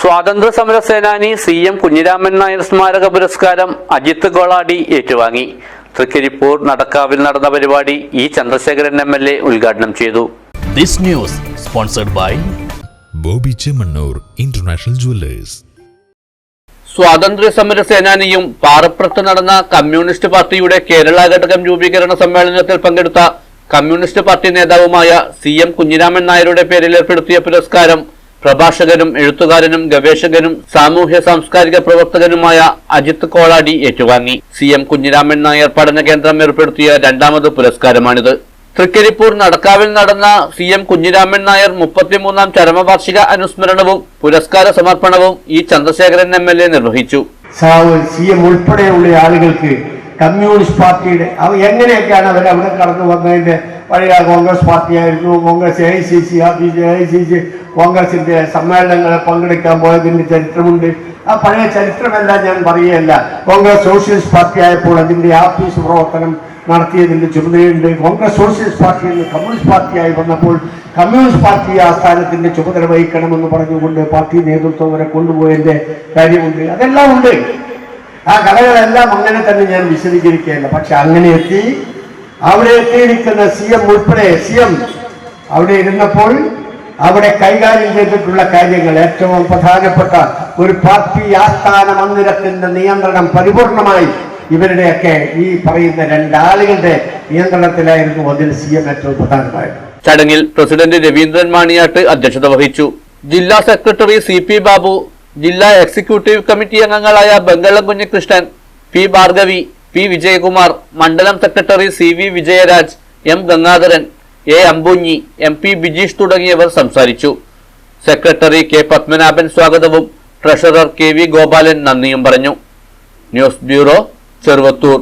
സ്വാതന്ത്ര്യ സമര സേനാനി സി എം കുഞ്ഞിരാമൻ നായർ സ്മാരക പുരസ്കാരം അജിത് ഗോളാടി ഏറ്റുവാങ്ങി. തൃക്കരിപ്പൂർ നടക്കാവിൽ നടന്ന പരിപാടി E Chandrasekharan M L A ഉദ്ഘാടനം ചെയ്തു. This news sponsored by Bobby Chemmanur international jewellers. സ്വാതന്ത്ര്യ സമര സേനാനിയും പാറപ്പുറത്ത് നടന്ന കമ്മ്യൂണിസ്റ്റ് പാർട്ടിയുടെ കേരള ഘടകം രൂപീകരണ സമ്മേളനത്തിൽ പങ്കെടുത്ത കമ്മ്യൂണിസ്റ്റ് പാർട്ടി നേതാവുമായ സി എം കുഞ്ഞിരാമൻ നായരുടെ പേരിൽ ഏർപ്പെടുത്തിയ പുരസ്കാരം പ്രഭാഷകനും എഴുത്തുകാരനും ഗവേഷകനും സാമൂഹ്യ സാംസ്കാരിക പ്രവർത്തകനുമായ അജിത് കോളാടി ഏറ്റുവാങ്ങി. സി എം കുഞ്ഞിരാമൻ നായർ പഠന കേന്ദ്രം ഏർപ്പെടുത്തിയ രണ്ടാമത് പുരസ്കാരമാണിത്. തൃക്കരിപ്പൂർ നടക്കാവിൽ നടന്ന സി എം കുഞ്ഞിരാമൻ നായർ മുപ്പത്തിമൂന്നാം ചരമവാർഷിക അനുസ്മരണവും പുരസ്കാര സമർപ്പണവും E Chandrasekharan M L A നിർവഹിച്ചു. സി എം ഉൾപ്പെടെയുള്ള ആളുകൾക്ക് കമ്മ്യൂണിസ്റ്റ് പാർട്ടിയുടെ അവ എങ്ങനെയൊക്കെയാണ് അവർ അവിടെ കടന്നു വന്നതിന്റെ പഴയ Congress പാർട്ടിയായിരുന്നു congress A I C C I C C കോൺഗ്രസിന്റെ സമ്മേളനങ്ങളിൽ പങ്കെടുക്കാൻ പോയതിന്റെ ചരിത്രമുണ്ട്. ആ പഴയ ചരിത്രമല്ല ഞാൻ പറയുകയല്ല. കോൺഗ്രസ് സോഷ്യലിസ്റ്റ് പാർട്ടി ആയപ്പോൾ അതിന്റെ ആഫീസ് പ്രവർത്തനം നടത്തിയതിന്റെ ചുമതലയുണ്ട്. കോൺഗ്രസ് സോഷ്യലിസ്റ്റ് പാർട്ടിയിൽ നിന്ന് കമ്മ്യൂണിസ്റ്റ് പാർട്ടിയായി വന്നപ്പോൾ കമ്മ്യൂണിസ്റ്റ് പാർട്ടി ആസ്ഥാനത്തിന്റെ ചുമതല വഹിക്കണമെന്ന് പറഞ്ഞുകൊണ്ട് പാർട്ടി നേതൃത്വം വരെ കൊണ്ടുപോയതിന്റെ കാര്യമുണ്ട്. അതെല്ലാം ഉണ്ട്. ആ കഥകളെല്ലാം അങ്ങനെ തന്നെ ഞാൻ വിശദീകരിക്കുകയല്ല. പക്ഷെ അങ്ങനെ എത്തി. അവിടെ എത്തിയിരിക്കുന്ന സി എം ഉൾപ്പെടെ സി എം അവിടെ ഇരുന്നപ്പോൾ അവിടെ കൈകാര്യം ചെയ്തിട്ടുള്ള കാര്യങ്ങൾ ഏറ്റവും പ്രധാനപ്പെട്ട ഒരു പാർട്ടി ആസ്ഥാന മന്ദിരത്തിന്റെ നിയന്ത്രണം പരിപൂർണമായി ഇവരുടെയൊക്കെ ഈ പറയുന്ന രണ്ടാളുകളുടെ നിയന്ത്രണത്തിലായിരുന്നു അതിൽ സി എം ഏറ്റവും പ്രധാനമായത്. ചടങ്ങിൽ പ്രസിഡന്റ് രവീന്ദ്രൻ മാണിയാട്ട് അധ്യക്ഷത വഹിച്ചു. ജില്ലാ സെക്രട്ടറി സി പി ബാബു ജില്ലാ എക്സിക്യൂട്ടീവ് കമ്മിറ്റി അംഗങ്ങളായ ബംഗളം കുഞ്ഞികൃഷ്ണൻ പി ഭാർഗവി പി വിജയകുമാർ മണ്ഡലം secretary C V Vijayaraj M Gangadharan A Ambunhi M P Bijeesh തുടങ്ങിയവർ സംസാരിച്ചു. സെക്രട്ടറി കെ പത്മനാഭൻ സ്വാഗതവും ട്രഷറർ കെ വി ഗോപാലൻ നന്ദിയും പറഞ്ഞു. News bureau Cheruvathur.